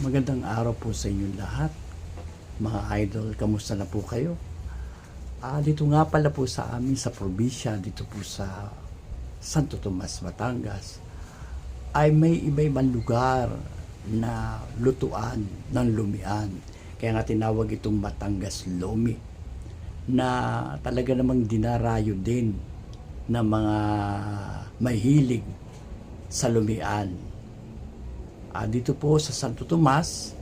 Magandang araw po sa inyong lahat. Mga idol, kamusta na po kayo? Ah, dito nga pala po sa amin sa probinsya, dito po sa Santo Tomas, Batangas, ay may iba-ibang lugar na lutuan ng lumian. Kaya nga tinawag itong Batangas Lomi na talaga namang dinarayo din ng mga mahilig sa lumian. Ah, dito po sa Santo Tomas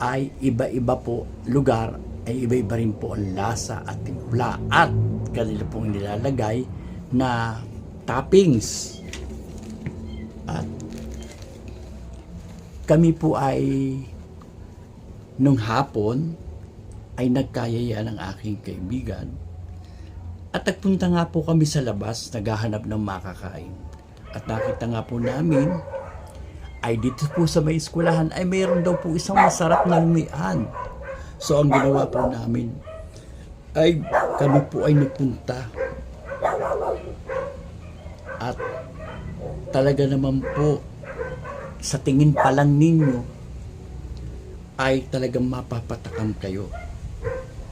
ay iba-iba po lugar ay iba-iba rin po ang lasa at timpla at kanila pong nilalagay na toppings. At kami po ay nung hapon ay nagkayaya ng aking kaibigan at nagpunta nga po kami sa labas naghahanap ng makakain. At nakita nga po namin ay dito po sa may eskwelahan ay mayroon daw po isang masarap na lumian. So ang ginawa po namin ay kami po ay nagpunta. At talaga naman po sa tingin pa lang ninyo ay talagang mapapatakam kayo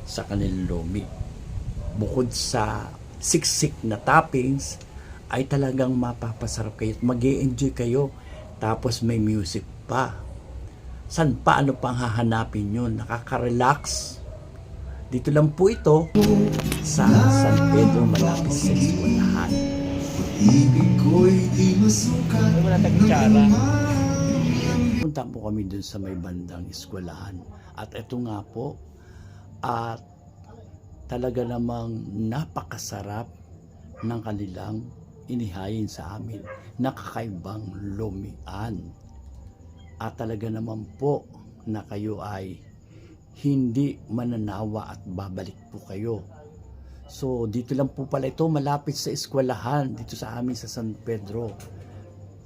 sa kanilang lomi. Bukod sa siksik na toppings, ay talagang mapapasarap kayo at mag enjoy kayo. Tapos may music pa. San pa ano pang hahanapin nyo? Nakaka-relax. Dito lang po ito sa San Pedro malapit sa eskwelahan. Punta po kami dun sa may bandang eskwelahan. At ito nga po, at talaga namang napakasarap ng kanilang inihayin sa amin. Nakakaibang lumian. At talaga naman po na kayo ay hindi mananawa at babalik po kayo. So, dito lang po pala ito, malapit sa eskwelahan, dito sa amin sa San Pedro.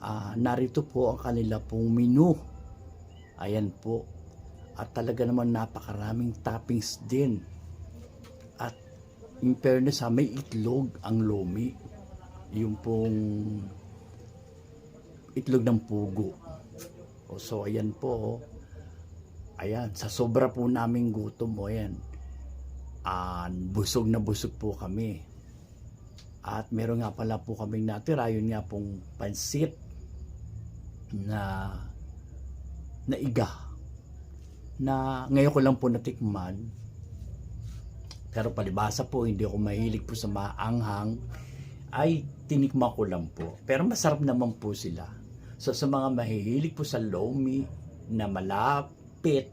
Ah, narito po ang kanila pong menu. Ayan po. At talaga naman napakaraming toppings din. At in fairness ha, may itlog ang lomi. Yung pong itlog ng pugo. O, so, ayan po. Ayan, sa sobra po naming gutom mo, ayan. Ah, busog na busog po kami. At meron nga pala po kaming natira, yun nga pong pansit na na iga na ngayon ko lang po natikman pero palibasa po hindi ako mahilig po sa maanghang ay tinikman ko lang po pero masarap naman po sila so sa mga mahihilig po sa lomi na malapit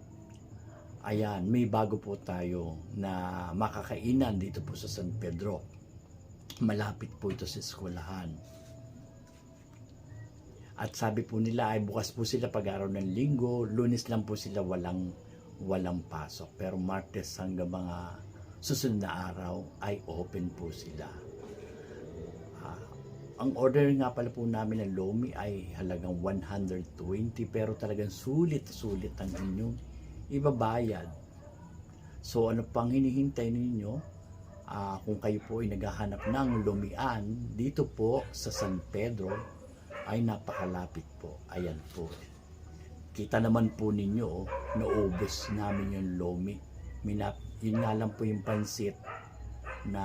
ayan may bago po tayo na makakainan dito po sa San Pedro malapit po ito sa eskwelahan at sabi po nila ay bukas po sila pag araw ng linggo, lunes lang po sila walang walang pasok. Pero Martes hanggang mga susunod na araw ay open po sila. Ah, ang order nga pala po namin ng Lomi ay halagang 120 pero talagang sulit-sulit ang inyong ibabayad. So ano pang hinihintay ninyo? Ah, kung kayo po ay naghahanap ng lumian dito po sa San Pedro, ay napakalapit po. Ayan po. Kita naman po ninyo, oh, naubos namin yung lomi. Minap, yun nga lang po yung pansit na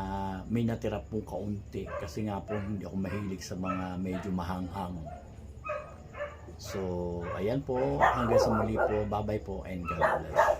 may natira pong kaunti kasi nga po hindi ako mahilig sa mga medyo mahanghang. So, ayan po. Hanggang sa muli po. Bye-bye po and God bless.